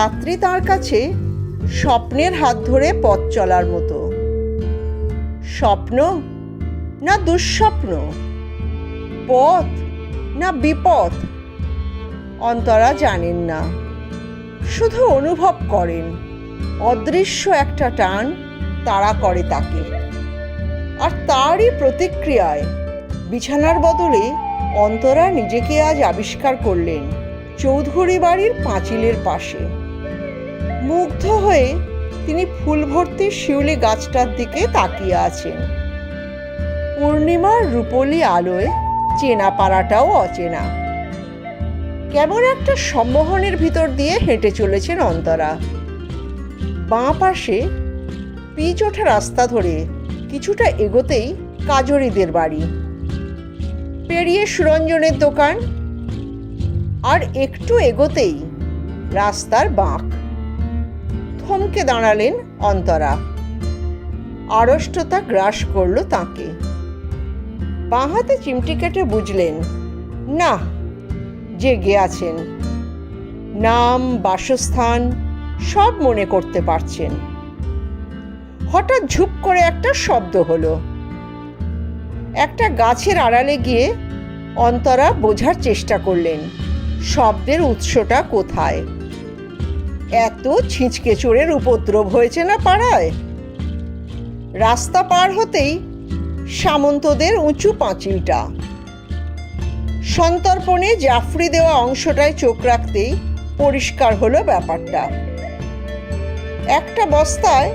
রাত্রি তার কাছে স্বপ্নের হাত ধরে পথ চলার মতো। স্বপ্ন না দুঃস্বপ্ন? পথ না বিপদ অন্তরা জানেন না। শুধু অনুভব করেন। অদৃশ্য একটা টান তাড়া করে তাকে। আর তারই প্রতিক্রিয়ায় বিছানার বদলে অন্তরা নিজেকে আজ আবিষ্কার করলেন চৌধুরী বাড়ির পাঁচিলের পাশে। মুগ্ধ হয়ে তিনি ফুল ভর্তি শিউলি গাছটার দিকে তাকিয়ে আছেন। পূর্ণিমার রূপলি আলোয় চেনা পাড়াটাও অচেনা। কেমন একটা সম্মোহনের ভিতর দিয়ে হেঁটে চলেছেন অন্তরা। বাঁ পাশে পিচ ওঠা রাস্তা ধরে কিছুটা এগোতেই কাজরিদের বাড়ি। পেরিয়ে সুরঞ্জনের দোকান। আর একটু এগোতেই রাস্তার বাঁক। থমকে দাঁড়ালেন অন্তরা। আড়ষ্টতা গ্রাস করল তাকে। বাঁ হাতে চিমটি কেটে বুঝলেন, না, জেগে আছেন। নাম, বাসস্থান সব মনে করতে পারছেন। হঠাৎ ঝুপ করে একটা শব্দ হলো। একটা গাছের আড়ালে গিয়ে অন্তরা বোঝার চেষ্টা করলেন, শব্দের উৎসটা কোথায়? এত ছিঁচকে চোরের উপদ্রব হয়েছে না পাড়ায়? রাস্তা পার হতেই সামন্তদের উঁচু পাঁচিলটা। সন্তর্পণে জাফরি দেওয়া অংশটায় চোখ রাখতেই পরিষ্কার হলো ব্যাপারটা। একটা বস্তায়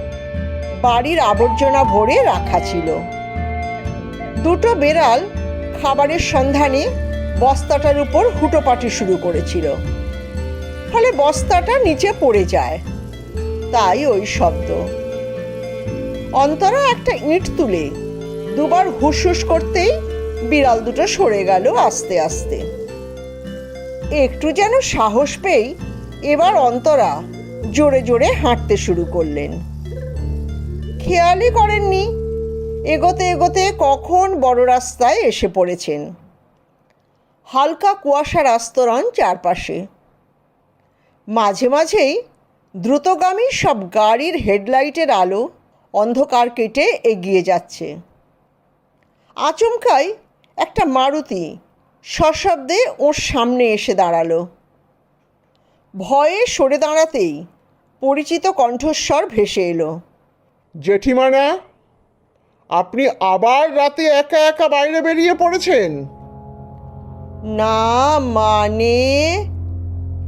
বাড়ির আবর্জনা ভরে রাখা ছিল। দুটো বেড়াল খাবারের সন্ধানে বস্তাটার উপর হুটোপাটি শুরু করেছিল। ফলে বস্তাটা নিচে পড়ে যায়। তাই ওই শব্দ। অন্তরা একটা ইঁট তুলে দুবার হুসহুস করতেই বিড়াল দুটো সরে গেল আস্তে আস্তে। একটু যেন সাহস পেয়েই এবার অন্তরা জোরে জোরে হাঁটতে শুরু করলেন। খেয়ালই করেননি, এগোতে এগোতে কখন বড় রাস্তায় এসে পড়েছেন। হালকা কুয়াশার আস্তরণ চারপাশে। মাঝে মাঝেই দ্রুতগামী সব গাড়ির হেডলাইটের আলো অন্ধকার কেটে এগিয়ে যাচ্ছে। আচমকাই একটা মারুতি সশব্দে ওর সামনে এসে দাঁড়াল। ভয়ে সরে দাঁড়াতেই পরিচিত কণ্ঠস্বর ভেসে এলো। জেঠিমানা আপনি আবার রাতে একা একা বাইরে বেরিয়ে পড়েছেন? না মানে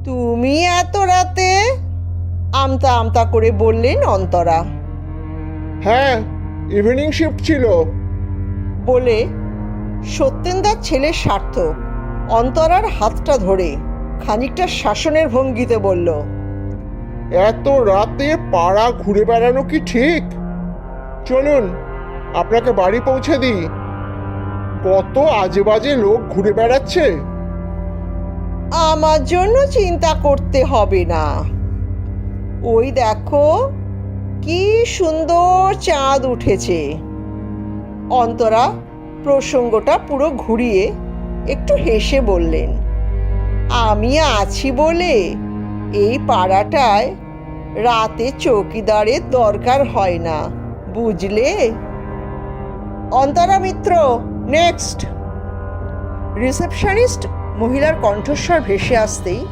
তুমি এত রাতে আমতা আমতা করে বললেন অন্তরা হ্যাঁ ইভিনিং শিফট ছিল। বলে সত্যেন্দার ছেলের সার্থক অন্তরার হাতটা ধরে খানিকটা শাসনের ভঙ্গিতে বলল এত রাতে পাড়া ঘুরে বেড়ানো কি ঠিক? চলুন আপনাকে বাড়ি পৌঁছে দিই। কত আজে বাজে লোক ঘুরে বেড়াচ্ছে? আমার জন্য চিন্তা করতে হবে না। ওই দেখো, কি সুন্দর চাঁদ উঠেছে। অন্তরা প্রসঙ্গটা পুরো ঘুরিয়ে একটু হেসে বললেন, আমি আছি বলে এই পাড়াটায় রাতে চৌকিদারের দরকার হয় না, বুঝলে? অন্তরা মিত্র নেক্সট রিসেপশনিস্ট মহিলার কণ্ঠস্বর ভেসে আসতেই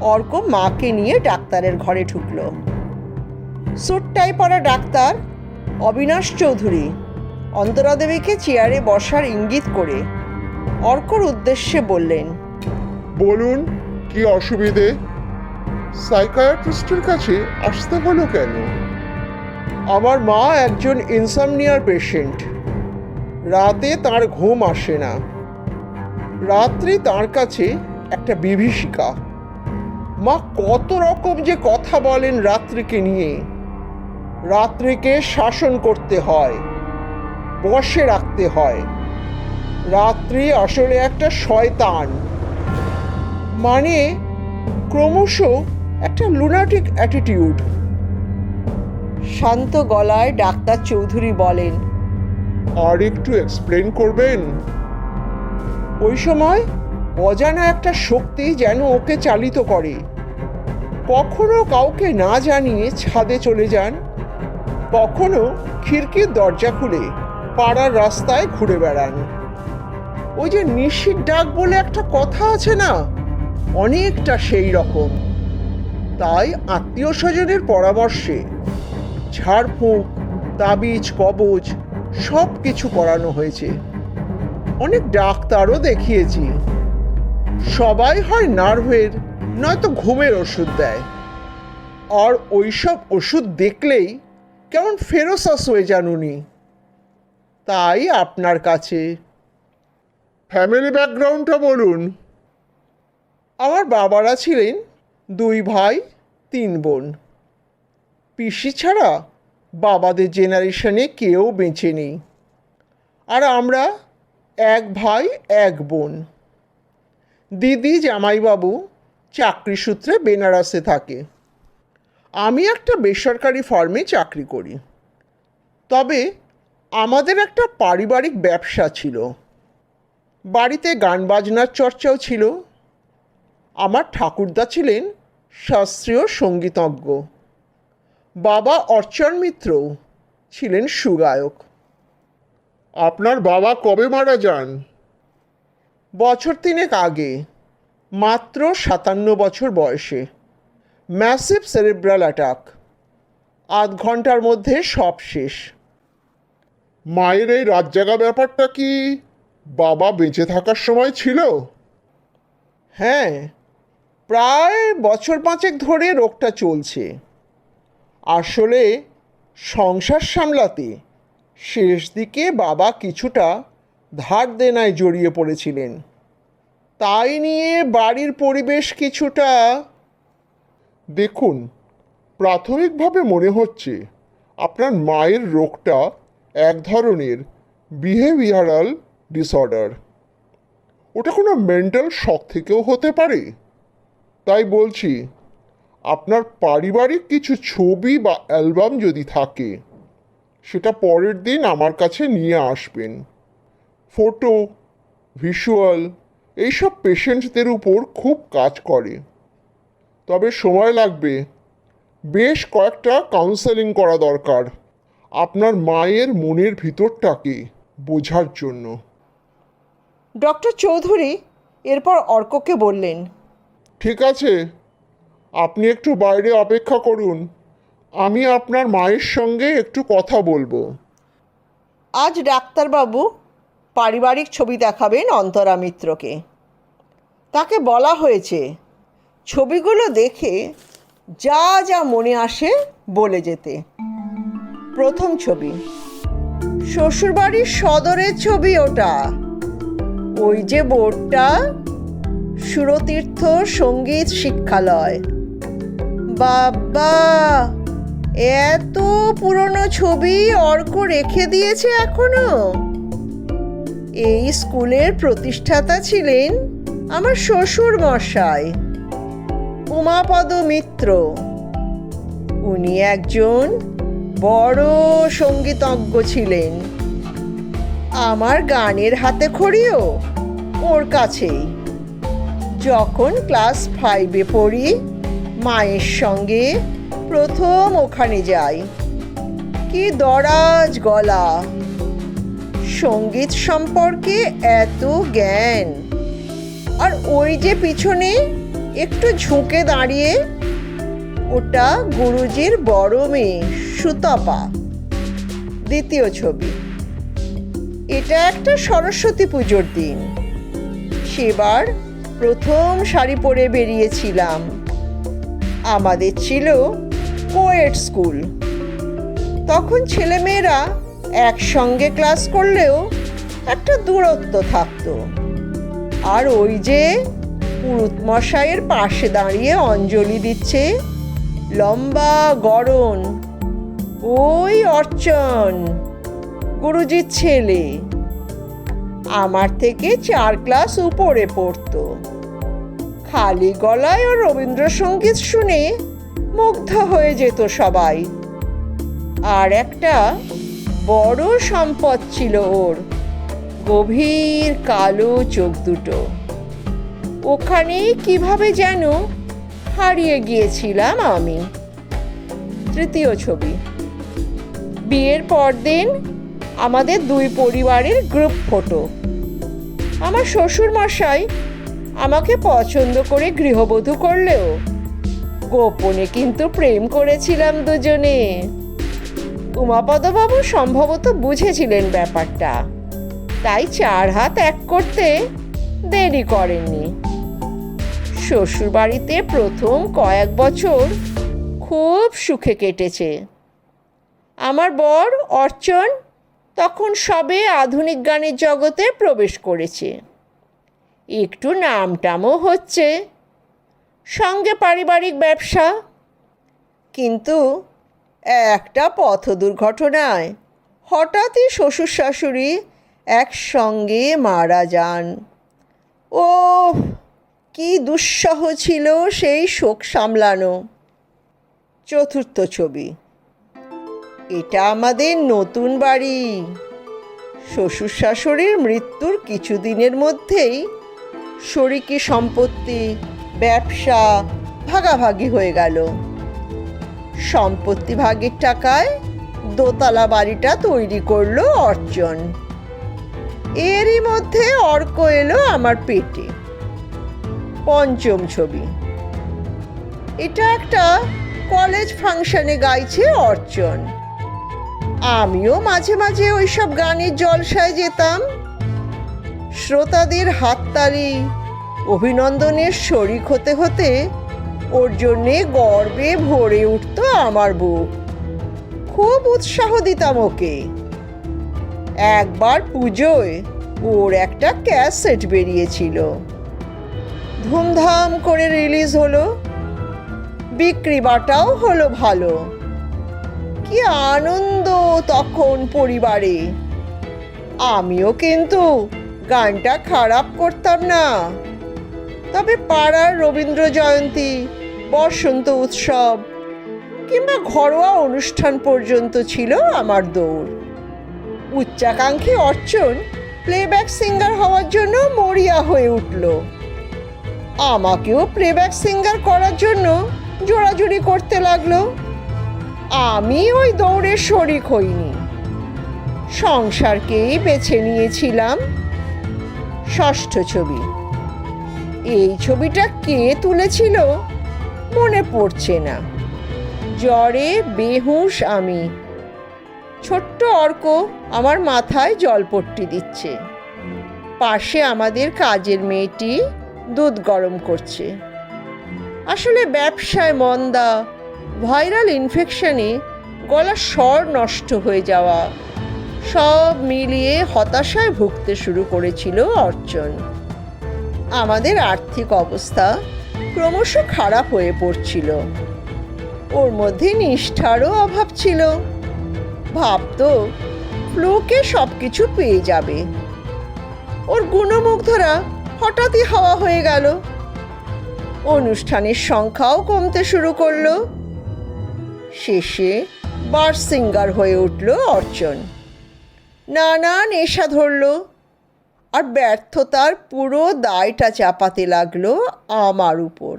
অর্ক মাকে নিয়ে ডাক্তারের ঘরে ঢুকল। স্যুটটাই পরা ডাক্তার অবিনাশ চৌধুরী অন্তরা দেবীকে চেয়ারে বসার ইঙ্গিত করে অর্কর উদ্দেশ্যে বললেন বলুন কি অসুবিধে? সাইকায়াট্রিস্টের কাছে আসতে হলো কেন? আমার মা একজন ইনসামনিয়ার পেশেন্ট। রাতে তার ঘুম আসে না। রাত্রি তার কাছে একটা বিভীষিকা। মা কত রকম যে কথা বলেন রাত্রিকে নিয়ে। রাত্রিকে শাসন করতে হয় বসে রাখতে হয়। রাত্রি আসলে একটা শয়তান। মানে ক্রমশ একটা লুনাটিক অ্যাটিটিউড শান্ত গলায় ডাক্তার চৌধুরী বলেন আর একটু এক্সপ্লেন করবেন? ওই সময় অজানা একটা শক্তি যেন ওকে চালিত করে। কখনো কাউকে না জানিয়ে ছাদে চলে যান, কখনো খিড়কির দরজা খুলে পাড়ার রাস্তায় ঘুরে বেড়ান। ওই যে নিশির ডাক বলে একটা কথা আছে না, অনেকটা সেই রকম। তাই আত্মীয় স্বজনের পরামর্শে ঝাড়ফুঁক, তাবিজ, কবজ সব কিছু করানো হয়েছে। অনেক ডাক্তারও দেখিয়েছি। সবাই হয় নার্ভের নয়তো ঘুমের ওষুধ দেয়। আর ওইসব ওষুধ দেখলেই কেমন ফেরোসাস হয়ে যান উনি। তাই আপনার কাছে। ফ্যামিলি ব্যাকগ্রাউন্ডটা বলুন। আমার বাবারা ছিলেন দুই ভাই তিন বোন। পিসি ছাড়া বাবাদের জেনারেশনে কেউ বেঁচে নেই। আর আমরা এক ভাই, এক বোন। দিদি, জামাইবাবু চাকরি সূত্রে বেনারসে থাকে। আমি একটা বেসরকারি ফার্মে চাকরি করি। তবে আমাদের একটা পারিবারিক ব্যবসা ছিল। বাড়িতে গান বাজনার চর্চাও ছিল। আমার ঠাকুরদা ছিলেন শাস্ত্রীয় সঙ্গীতজ্ঞ। বাবা অর্চন মিত্রও ছিলেন সুগায়ক। আপনার বাবা কবে মারা যান? বছর তিনেক আগে, মাত্র সাতান্ন বছর বয়সে। Massive cerebral attack. আধ ঘণ্টার মধ্যে সব শেষ। মায়ের এই রাত জাগা ব্যাপারটা কি বাবা বেঁচে থাকার সময় ছিল? হ্যাঁ প্রায় বছর পাঁচেক ধরে রোগটা চলছে। আসলে সংসার সামলাতে শেষ দিকে বাবা কিছুটা ধার দেনায় জড়িয়ে পড়েছিলেন। তাই নিয়ে বাড়ির পরিবেশ কিছুটা, দেখুন, প্রাথমিকভাবে মনে হচ্ছে আপনার মায়ের রোগটা এক ধরনের বিহেভিয়ারাল ডিসঅর্ডার ওটা কোনো মেন্টাল শখ থেকেও হতে পারে। তাই বলছি, আপনার পারিবারিক কিছু ছবি বা অ্যালবাম যদি থাকে সেটা পরের দিন আমার কাছে নিয়ে আসবেন। ফটো ভিজুয়াল এইসব পেশেন্টদের উপর খুব কাজ করে। তবে সময় লাগবে। বেশ কয়েকটা কাউন্সেলিং করা দরকার। আপনার মায়ের মনের ভিতরটাকে বোঝার জন্য। ডক্টর চৌধুরী এরপর অর্ককে বললেন। ঠিক আছে। আপনি একটু বাইরে অপেক্ষা করুন। আমি আপনার মায়ের সঙ্গে একটু কথা বলব। আজ ডাক্তারবাবু পারিবারিক ছবি দেখাবেন অন্তরা মিত্রকে। তাকে বলা হয়েছে, ছবিগুলো দেখে যা যা মনে আসে বলে যেতে। প্রথম ছবি, শ্বশুরবাড়ির সদরের ছবি ওটা। ওই যে বোর্ডটা, সুরতীর্থ সংগীত শিক্ষালয়। বাবা! এত পুরনো ছবি অর্ক রেখে দিয়েছে এখনও? এই স্কুলের প্রতিষ্ঠাতা ছিলেন আমার শ্বশুর মশাই, উমাপদ মিত্র। উনি একজন বড় সঙ্গীতজ্ঞ ছিলেন। আমার গানের হাতে খড়িও ওর কাছেই। যখন ক্লাস ফাইভে পড়ি, মায়ের সঙ্গে প্রথম ওখানে যাই। কি দরাজ গলা। সংগীত সম্পর্কে এত জ্ঞান। আর ওই যে পিছনে একটু ঝুঁকে দাঁড়িয়ে ওটা গুরুজির বড় মেয়ে, সুতপা। দ্বিতীয় ছবি। এটা একটা সরস্বতী পুজোর দিন। সেবার প্রথম শাড়ি পরে বেরিয়েছিলাম। আমাদের ছিল কোয়েট স্কুল। তখন ছেলেমেয়েরা একসঙ্গে ক্লাস করলেও একটা দূরত্ব থাকতো। আর ওই যে পুরুত মশাইয়ের পাশে দাঁড়িয়ে অঞ্জলি দিচ্ছে, লম্বা গরণ, ওই অর্চন, গুরুজির ছেলে। আমার থেকে চার ক্লাস উপরে পড়তো। খালি গলায় ও রবীন্দ্রসঙ্গীত শুনে মুগ্ধ হয়ে যেত সবাই। আর একটা বড় সম্পদ ছিল ওর, গভীর কালো চোখ দুটো। ওখানে কীভাবে যেন হারিয়ে গিয়েছিলাম আমি। তৃতীয় ছবি। বিয়ের পরদিন আমাদের দুই পরিবারের গ্রুপ ফটো। আমার শ্বশুর মশাই আমাকে পছন্দ করে গৃহবধূ করলেও গোপনে কিন্তু প্রেম করেছিলাম দুজনে। উমাপদবাবু সম্ভবত বুঝেছিলেন ব্যাপারটা। তাই চার হাত এক করতে দেরি করেননি। শ্বশুরবাড়িতে প্রথম কয়েক বছর খুব সুখে কেটেছে। আমার বর অর্চন তখন সবে আধুনিক গানের জগতে প্রবেশ করেছে। একটু নামটামও হচ্ছে। সঙ্গে পারিবারিক ব্যবসা। কিন্তু একটা পথ দুর্ঘটনায় হঠাৎই শ্বশুর শাশুড়ি একসঙ্গে মারা যান। ও কি দুঃসহ ছিল সেই শোক সামলানো। চতুর্থ ছবি। এটা আমাদের নতুন বাড়ি। শ্বশুর শাশুড়ির মৃত্যুর কিছুদিনের মধ্যেই শরিকি সম্পত্তি ব্যবসা ভাগাভাগি হয়ে গেল। সম্পত্তি ভাগের টাকায় দোতলা বাড়িটা তৈরি করল অর্জন। এরই মধ্যে অর্ক এলো আমার পেটে। পঞ্চম ছবি। এটা একটা কলেজ ফাংশনে গাইছে অর্চন আমিও মাঝে মাঝে ওইসব গানের জলসায় যেতাম। শ্রোতাদের হাততালি অভিনন্দনের শরিক হতে হতে ওর জন্যে গর্বে ভরে উঠত আমার বুক। খুব উৎসাহ দিতাম ওকে। একবার পুজোয় ওর একটা ক্যাসেট বেরিয়েছিল। ধুমধাম করে রিলিজ হলো। বিক্রি বাটাও হলো ভালো। কি আনন্দ তখন পরিবারে। আমিও কিন্তু গানটা খারাপ করতাম না। তবে পাড়ার রবীন্দ্র জয়ন্তী, বসন্ত উৎসব, কিংবা ঘরোয়া অনুষ্ঠান পর্যন্ত ছিল আমার দৌড়। উচ্চাকাঙ্ক্ষী অর্চন প্লেব্যাক সিঙ্গার হওয়ার জন্য মরিয়া হয়ে উঠল। আমাকেও প্লেব্যাক সিঙ্গার করার জন্য জোড়াজুড়ি করতে লাগল। আমি ওই দৌড়ের শরিক হইনি। সংসারকেই বেছে নিয়েছিলাম। ষষ্ঠ ছবি। এই ছবিটা কে তুলেছিল? মনে পড়ছে না। জ্বরে বেহুশ আমি। ছোট্ট অর্ক আমার মাথায় জলপট্টি দিচ্ছে। পাশে আমাদের কাজের মেয়েটি দুধ গরম করছে। আসলে ব্যবসায় মন্দা, ভাইরাল ইনফেকশনে গলার স্বর নষ্ট হয়ে যাওয়া, সব মিলিয়ে হতাশায় ভুগতে শুরু করেছিল অর্চন। আমাদের আর্থিক অবস্থা ক্রমশ খারাপ হয়ে পড়ছিল। ওর মধ্যে নিষ্ঠারও অভাব ছিল। ভাবতো ফ্লুকে সব কিছু পেয়ে যাবে। ওর গুণমুগ্ধরা হঠাৎই হাওয়া হয়ে গেল। অনুষ্ঠানের সংখ্যাও কমতে শুরু করল। শেষে বার সিঙ্গার হয়ে উঠল অর্চন। নানা নেশা ধরল। আর ব্যর্থতার পুরো দায়টা চাপাতে লাগল আমার উপর।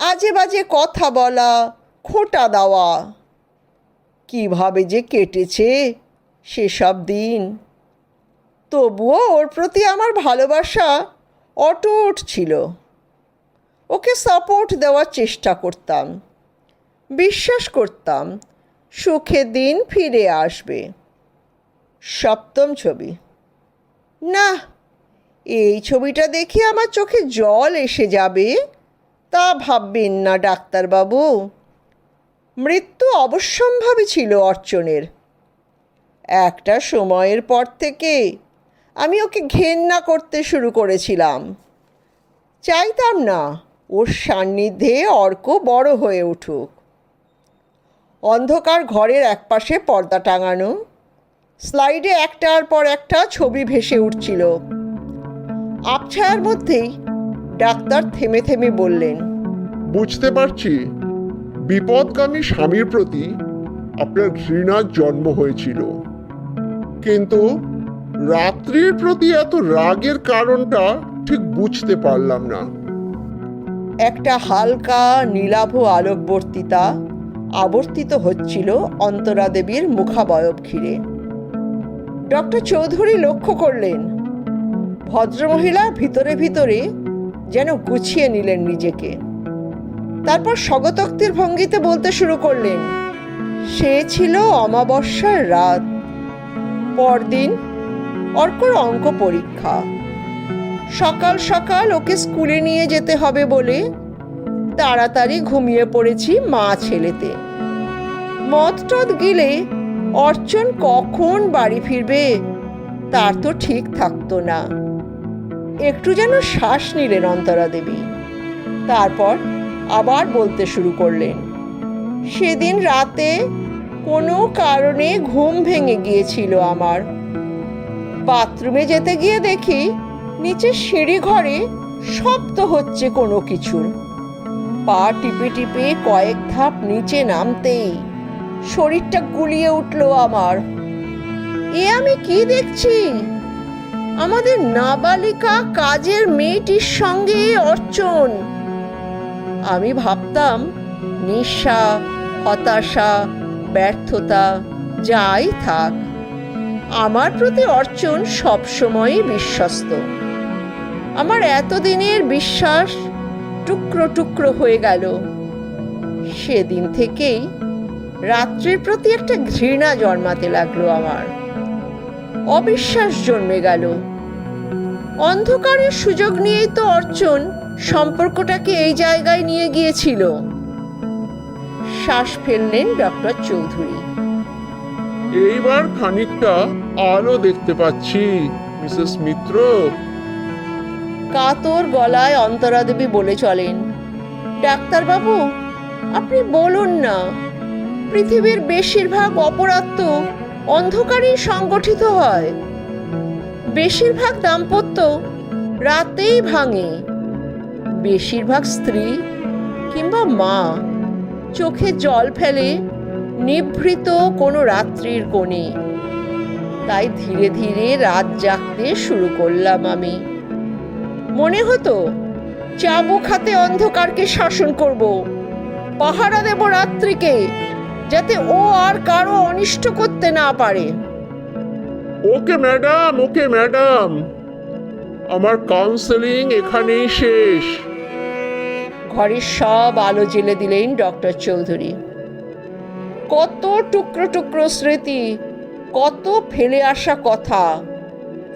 আজে বাজে কথা বলা, খোটা দেওয়া, কীভাবে যে কেটেছে সেসব দিন। তবুও ওর প্রতি আমার ভালোবাসা অটুট ছিল। ওকে সাপোর্ট দেওয়ার চেষ্টা করতাম, বিশ্বাস করতাম সুখে দিন ফিরে আসবে। সপ্তম ছবি। না, এই ছবিটা দেখে আমার চোখে জল এসে যাবে। তা ভাববেন না, ডাক্তারবাবু। মৃত্যু অবশ্যম্ভাবী ছিল অর্চনের। একটা সময়ের পর থেকে আমি ওকে ঘেন্না করতে শুরু করেছিলাম। চাইতাম না, ওর সান্নিধ্যে অর্ক বড় হয়ে উঠুক। অন্ধকার ঘরের একপাশে পর্দা টাঙানো স্লাইডে একটার পর একটা ছবি ভেসে উঠছিল। আবছায়ার মধ্যেই ডাক্তার থেমে থেমে বললেন বুঝতে পারছি। বিপদগামী স্বামীর প্রতি আপনার ঘৃণার জন্ম হয়েছিল। কিন্তু রাত্রির প্রতি এত রাগের কারণটা ঠিক বুঝতে পারলাম না। একটা হালকা নীলাভ আলোকবর্তিতা আবর্তিত হচ্ছিল অন্তরা দেবীর মুখাবয়ব ঘিরে। ডক্টর চৌধুরী লক্ষ্য করলেন। ভদ্রমহিলা ভিতরে ভিতরে যেন গুছিয়ে নিলেন নিজেকে। তারপর স্বগতোক্তির ভঙ্গিতে বলতে শুরু করলেন, সে ছিল অমাবস্যার রাত। পরদিন অর্কর অঙ্ক পরীক্ষা। সকাল সকাল ওকে স্কুলে নিয়ে যেতে হবে বলে তাড়াতাড়ি ঘুমিয়ে পড়েছি মা ছেলেতে। মদ টদ গিলে অর্চন কখন বাড়ি ফিরবে? তার তো ঠিক থাকতো না। একটু যেন শ্বাস নিলেন অন্তরা দেবী। তারপর আবার বলতে শুরু করলেন, সেদিন রাতে কোনো কারণে ঘুম ভেঙে গিয়েছিল আমার। বাথরুমে যেতে গিয়ে দেখি নিচে সিঁড়ি ঘরে শব্দ হচ্ছে কোনো কিছুর। পা টিপে টিপে কয়েক ধাপ নিচে নামতেই শরীরটা গুলিয়ে উঠল আমার। এ আমি কি দেখছি? আমাদের নাবালিকা কাজের মেয়েটির সঙ্গে অর্চন। আমি ভাবতাম, নিঃসা, হতাশা, ব্যর্থতা, যাই থাক, আমার প্রতি অর্চন সবসময়ই বিশ্বস্ত। আমার এতদিনের বিশ্বাস টুকরো টুকরো হয়ে গেল। সেদিন থেকেই রাত্রির প্রতি একটা ঘৃণা জন্মাতে লাগল আমার। অবিশ্বাস জন্মে গেল। অন্ধকারের সুযোগ নিয়েই তো অর্চন সম্পর্কটাকে এই জায়গায় নিয়ে গিয়েছিল। শ্বাস ফেললেন ডক্টর চৌধুরী। এইবার খানিকটা আলো দেখতে পাচ্ছি মিসেস মিত্র। কাতর গলায় অন্তরা দেবী বলে চলেন ডাক্তারবাবু আপনি বলুন না পৃথিবীর বেশিরভাগ অপরাধ তো অন্ধকারেই সংগঠিত হয়। বেশিরভাগ দাম্পত্য রাতেই ভাঙে। বেশিরভাগ স্ত্রী কিংবা মা চোখে জল ফেলে নিভৃত কোনো রাত্রির কোণে। তাই ধীরে ধীরে রাত জাগতে শুরু করলাম আমি। মনে হতো চাবুক হাতে অন্ধকারকে শাসন করব। পাহারা দেব রাত্রিকে। যাতে ও আর কারও অনিষ্ট করতে না পারে। Okay madam okay madam. আমার কাউন্সেলিং এখানেই শেষ। ঘরের সব আলো জেলে দিলেন ডক্টর চৌধুরী। কত টুকরো টুকরো স্মৃতি কত ফেলে আসা কথা।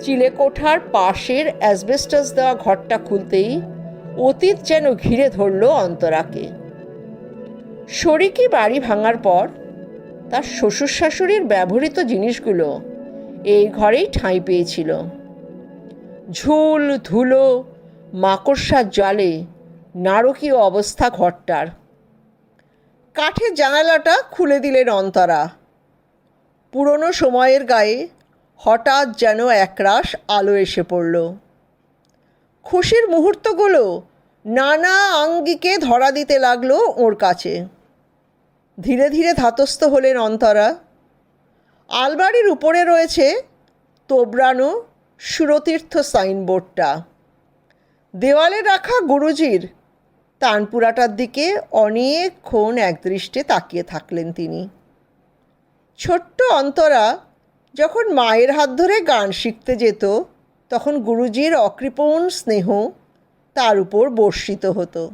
চিলেকোঠার পাশের অ্যাসবেস্টাস দেওয়া ঘরটা খুলতেই অতীত যেন ঘিরে ধরল অন্তরাকে। শরিকি বাড়ি ভাঙার পর তার শ্বশুর শাশুড়ির ব্যবহৃত জিনিসগুলো এই ঘরেই ঠাঁই পেয়েছিল। ঝুল, ধুলো, মাকড়সার জলে নারকীয় অবস্থা ঘরটার। কাঠের জানালাটা খুলে দিলেন অন্তরা। পুরনো সময়ের গায়ে হঠাৎ যেন একরাশ আলো এসে পড়ল। খুশির মুহূর্তগুলো নানা আঙ্গিকে ধরা দিতে লাগল ওর কাছে। ধীরে ধীরে ধাতস্থ হলেন অন্তরা। আলমারির উপরে রয়েছে তোবড়ানো সুরতীর্থ সাইনবোর্ডটা। দেওয়ালে রাখা গুরুজির তানপুরাটার দিকে অনেকক্ষণ একদৃষ্টে তাকিয়ে থাকলেন তিনি। ছোট্ট অন্তরা যখন মায়ের হাত ধরে গান শিখতে যেত, তখন গুরুজির অকৃপণ স্নেহ তার উপর বর্ষিত হতো।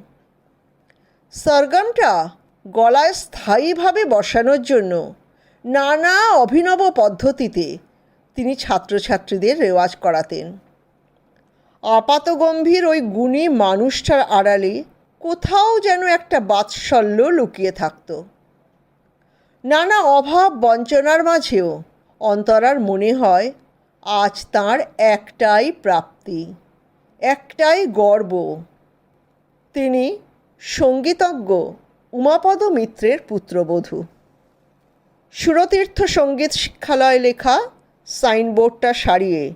সরগমটা গলায় স্থায়ীভাবে বসানোর জন্য নানা অভিনব পদ্ধতিতে তিনি ছাত্রছাত্রীদের রেওয়াজ করাতেন। আপাতগম্ভীর ওই গুণী মানুষটার আড়ালে কোথাও যেন একটা বাৎসল্য লুকিয়ে থাকত। নানা অভাব বঞ্চনার মাঝেও অন্তরার মনে হয়, আজ তার একটাই প্রাপ্তি, একটাই গর্ব। তিনি সঙ্গীতজ্ঞ। উমাপদ মিত্রের পুত্রবধূ। সুরতীর্থ সংগীত শিক্ষালয় লেখা, সাইনবোর্ডটা সারিয়ে,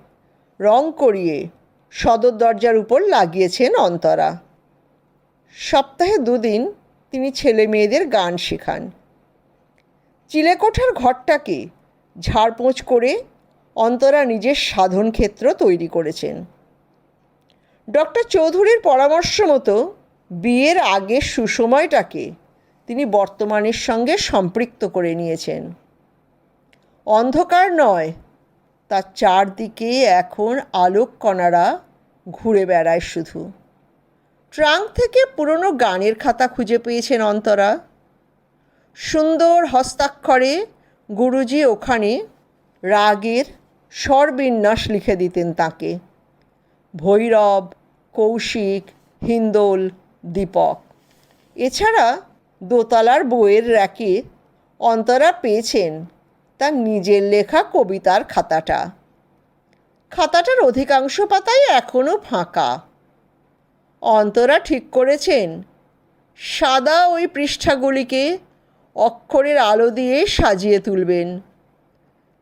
রং করিয়ে, সদর দরজার উপর লাগিয়েছেন অন্তরা। সপ্তাহে দুদিন তিনি ছেলে মেয়েদের গান শেখান। চিলেকোঠার ঘরটাকে ঝাড়পোঁছ করে অন্তরা নিজের সাধন ক্ষেত্র তৈরি করেছেন। ডক্টর চৌধুরীর পরামর্শ মতো বিয়ের আগের সুসময়টাকে তিনি বর্তমানের সঙ্গে সম্পৃক্ত করে নিয়েছেন। অন্ধকার নয়, তার চারদিকে এখন আলোক কণারা ঘুরে বেড়ায় শুধু। ট্রাঙ্ক থেকে পুরনো গানের খাতা খুঁজে পেয়েছেন অন্তরা। সুন্দর হস্তাক্ষরে গুরুজি ওখানে রাগের স্বরবিন্যাস লিখে দিতেন তাকে। ভৈরব, কৌশিক, হিন্দোল, দীপক। এছাড়া দোতলার বইয়ের র্যাকে অন্তরা পেয়েছেন তার নিজের লেখা কবিতার খাতাটা। খাতাটার অধিকাংশ পাতাই এখনও ফাঁকা। অন্তরা ঠিক করেছেন, সাদা ওই পৃষ্ঠাগুলিকে অক্ষরের আলো দিয়ে সাজিয়ে তুলবেন।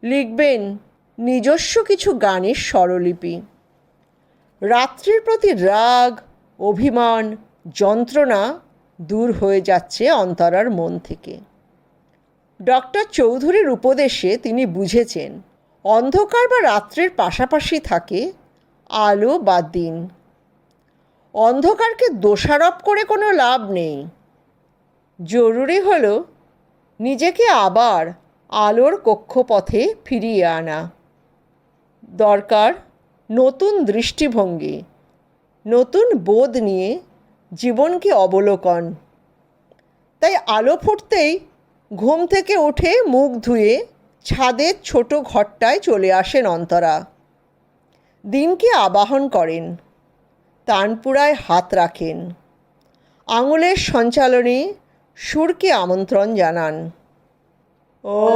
লিখবেন নিজস্ব কিছু গানের স্বরলিপি। রাত্রির প্রতি রাগ, অভিমান, যন্ত্রণা দূর হয়ে যাচ্ছে অন্তরার মন থেকে। ডক্টর চৌধুরীর উপদেশে তিনি বুঝেছেন, অন্ধকার বা রাত্রের পাশাপাশি থাকে আলো বা দিন। অন্ধকারকে দোষারোপ করে কোনো লাভ নেই। জরুরি হলো নিজেকে আবার আলোর কক্ষপথে ফিরিয়ে আনা। দরকার নতুন দৃষ্টিভঙ্গি, নতুন বোধ নিয়ে জীবনকে অবলোকন। তাই আলো ফুটতেই ঘুম থেকে উঠে মুখ ধুয়ে ছাদের ছোট ঘরটায় চলে আসেন অন্তরা। দিনকে আবাহন করেন। তানপুরায় হাত রাখেন। আঙুলের সঞ্চালনে সুরকে আমন্ত্রণ জানান। ও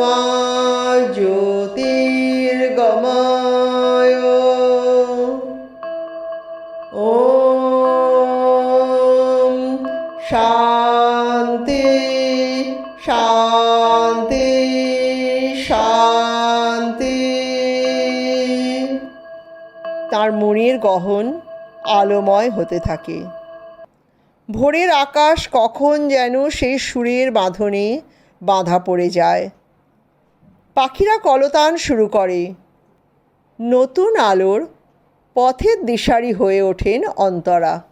মা জ্যোতির্গময়। ও শান্তি শান্তি শান্তি। তার মুনির গহন আলোময় হতে থাকে। ভোরের আকাশ কখন যেন সেই সুরের বাঁধনে বাঁধা পড়ে যায়। পাখিরা কলতান শুরু করে। নতুন আলোর পথের দিশারি হয়ে ওঠেন অন্তরা।